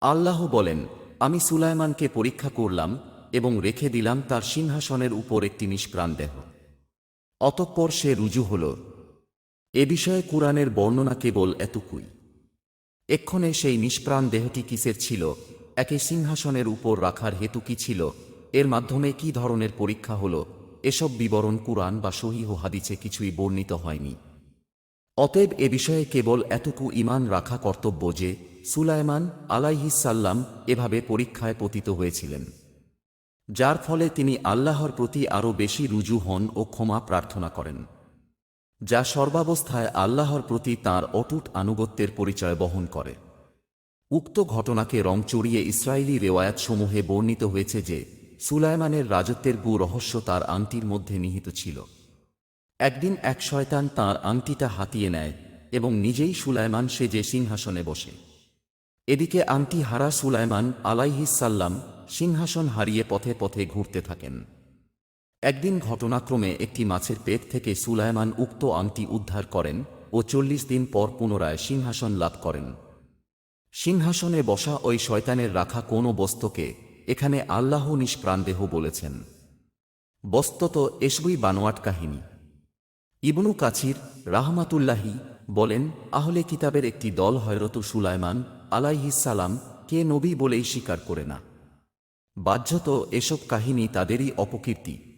আল্লাহ বলেন, আমি সুলাইমানকে পরীক্ষা করলাম এবং রেখে দিলাম তার সিংহাসনের উপর একটি নিষ্প্রাণ দেহ। অতঃপর সে রুজু হল। এ বিষয়ে কুরআনের বর্ণনা কেবল এতকুই। এক্ষণে সেই নিষ্প্রাণ দেহটি কিসের ছিল, একে সিংহাসনের উপর রাখার হেতু কি ছিল, এর মাধ্যমে কি ধরনের পরীক্ষা হল, এসব বিবরণ কুরআন বা সহিহ হাদিসে কিছুই বর্ণিত হয়নি। অতএব এ বিষয়ে কেবল এতটুকু ইমান রাখা কর্তব্য যে সুলাইমান আলাইহিসাল্লাম এভাবে পরীক্ষায় পতিত হয়েছিলেন, যার ফলে তিনি আল্লাহর প্রতি আরও বেশি রুজু হন ও ক্ষমা প্রার্থনা করেন, যা সর্বাবস্থায় আল্লাহর প্রতি তার অটুট আনুগত্যের পরিচয় বহন করে। উক্ত ঘটনাকে রং চড়িয়ে ইসরায়েলি রেওয়ায়াতসমূহে বর্ণিত হয়েছে যে সুলাইমানের রাজত্বের গু রহস্য তার আংটির মধ্যে নিহিত ছিল। একদিন এক শয়তান তাঁর আংটিটা হাতিয়ে নেয় এবং নিজেই সুলাইমান সেজে সিংহাসনে বসে। এদিকে আংটি হারা সুলাইমান আলাইহিসাল্লাম সিংহাসন হারিয়ে পথে পথে ঘুরতে থাকেন। একদিন ঘটনাক্রমে একটি মাছের পেট থেকে সুলাইমান উক্ত আংটি উদ্ধার করেন ও চল্লিশ দিন পর পুনরায় সিংহাসন লাভ করেন। সিংহাসনে বসা ওই শয়তানের রাখা কোনো বস্তুকে এখানে আল্লাহ নিষ্প্রাণদেহ বলেছেন। বস্তত এসবই বানোয়াট কাহিনী। ইবনু কাছির রাহমাতুল্লাহি বলেন, আহলে কিতাবের একটি দল হয়রত সুলাইমান আলাইহিসালাম কে নবী বলেই স্বীকার করে না। বাহ্যত এসব কাহিনী তাদেরই অপকীর্তি।